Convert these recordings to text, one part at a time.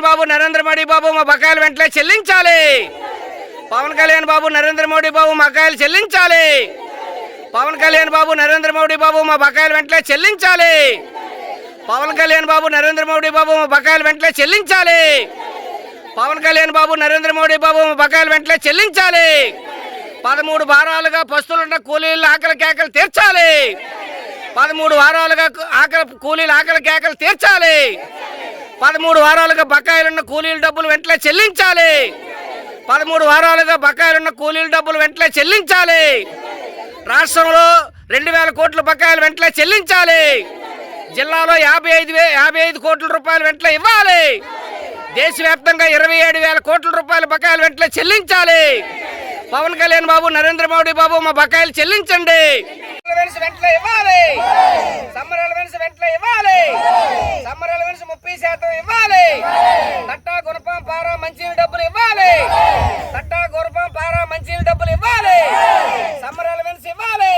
బాబు నరేంద్ర మోడీ బాబు మా బకాయిలు వెంటనే చెల్లించాలి. పవన్ కళ్యాణ్ బాబు నరేంద్ర మోడీ బాబు మా బకాయిలు చెల్లించాలి. పవన్ కళ్యాణ్ బాబు నరేంద్ర మోడీ బాబు మా బకాయిలు వెంటనే చెల్లించాలి. పవన్ కళ్యాణ్ బాబు నరేంద్ర మోడీ బాబు మా బకాయిలు వెంటనే చెల్లించాలి. పవన్ కళ్యాణ్ బాబు నరేంద్ర మోడీ బాబు మా బకాయిలు వెంటనే చెల్లించాలి. పదమూడు వారాలుగా పస్తులున్న కూలీలు ఆకలి కేకలు తీర్చాలి. పదమూడు వారాలుగా ఆకలి కూలీలు ఆకలి కేకలు తీర్చాలి. పదమూడు వారాలుగా బకాయిలున్న కూలీల డబ్బులు వెంటనే చెల్లించాలి. పదమూడు వారాలుగా బకాయిలున్న కూలీల డబ్బులు వెంటనే చెల్లించాలి. రాష్ట్రంలో రెండు వేల కోట్ల బకాయిలు వెంటనే చెల్లించాలి. జిల్లాలో యాభై ఐదు వే యాభై ఐదు కోట్ల రూపాయలు వెంటనే ఇవ్వాలి. దేశవ్యాప్తంగా ఇరవై ఏడు వేల కోట్ల రూపాయల బకాయిలు వెంటనే చెల్లించాలి. పవన్ కళ్యాణ్ బాబు నరేంద్ర మోడీ బాబు మా బకాయిలు చెల్లించండి. వెంటనే ఇవ్వాలి సమ్మర్ వెంటనే ఇవ్వాలి. సమ్మర్ అలవెన్స్ ముప్పై శాతం ఇవ్వాలి తట్టా గుణపం పారా మంచి డబ్బులు ఇవ్వాలి తట్టా గుణపం పారా మంచి డబ్బులు ఇవ్వాలి సమ్మర్ అలవెన్స్ ఇవ్వాలి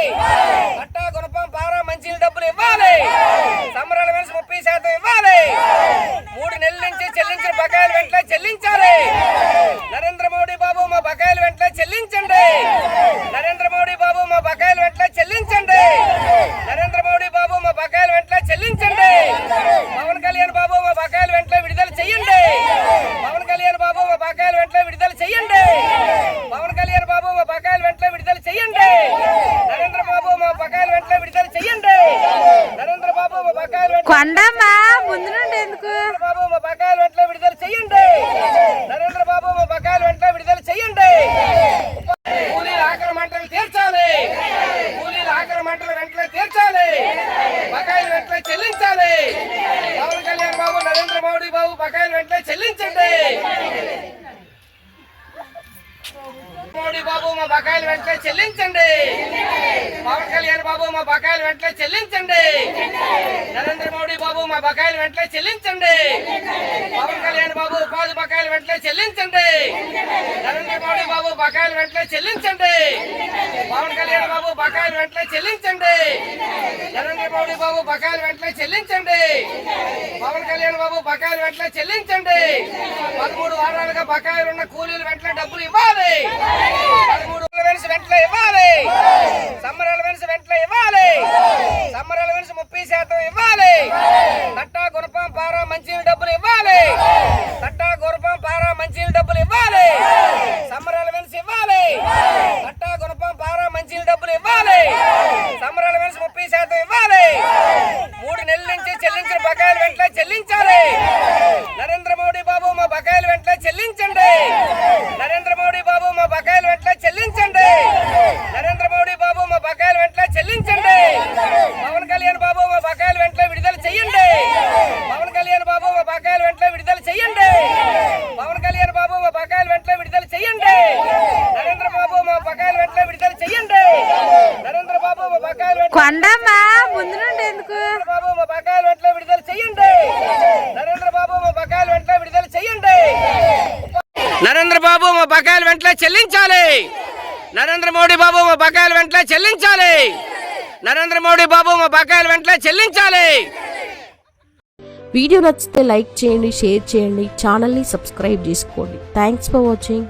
తట్టా గుణపం పారా మంచి డబ్బులు ఇవ్వాలి సమ్మర్ అలవెన్స్ ముప్పై శాతం ఇవ్వాలి మూడు నెలల నుంచి చెల్లించిన బకాయిలు వెంటనే చెల్లించాలి నరేంద్ర మోడీ కొండమ్మా ముందు నుండి ఎందుకు? బాబు మా బకాయిలు వెంటనే విడుదల చెయ్యండి మోడీ బాబు మా బకాయిలు వెంటనే చెల్లించండి. పవన్ కళ్యాణ్ బాబు మా బకాయిలు వెంటనే చెల్లించండి. నరేంద్ర మోడీ బాబు మా బకాయిలు వెంటనే చెల్లించండి. పవన్ కళ్యాణ్ బాబు ఉపాధి బకాయిలు వెంటనే చెల్లించండి. నరేంద్ర మోడీ బాబు బకాయిలు వెంటనే చెల్లించండి. పవన్ కళ్యాణ్ బాబు బకాయిలు వెంటనే చెల్లించండి. నరేంద్ర మోడీ బాబు బకాయిలు వెంటనే చెల్లించండి. బకాయిలు వెంటనే చెల్లించండి. పదమూడు వారాలుగా బకాయిలు ఉన్న కూలీలు వెంటనే డబ్బులు ఇవ్వాలి. పదమూడు అలవెన్స్ వెంటనే ఇవ్వాలి. సమ్మర్ అలవెన్స్ వెంటనే ఇవ్వాలి. సమ్మర్ అలవెన్స్ ముప్పై శాతం ఇవ్వాలి. తట్టా గుణపం పారా మంచి డబ్బులు ఇవ్వాలి. తట్టా గుణపం పారా మంచి డబ్బులు ఇవ్వాలి. సమ్మర్ అలవెన్స్ ఇవ్వాలి. తట్టా గుణపం పారా మంచి డబ్బులు ఇవ్వాలి. సమ్మర్ అలవెన్స్ ముప్పై శాతం ఇవ్వాలి. మూడు నెలల నుంచి చెల్లించిన బకాయిలు వెంటనే చెల్లించాలి. కొండమ్మా ముందు నుండి ఎందుకు? నరేంద్ర బాబు మా బకాయిలు వెంటనే విడుదల చేయండి. నరేంద్ర బాబు మా బకాయిలు వెంటనే విడుదల చేయండి. నరేంద్ర బాబు మా బకాయిలు వెంటనే చెల్లించాలి. నరేంద్ర మోడీ బాబు మా బకాయిలు వెంటనే చెల్లించాలి. నరేంద్ర మోడీ బాబు మా బకాయిలు వెంటనే చెల్లించాలి. వీడియో నచ్చితే లైక్ చేయండి షేర్ చేయండి ఛానల్ని సబ్స్క్రైబ్ చేసుకోండి. Thanks for watching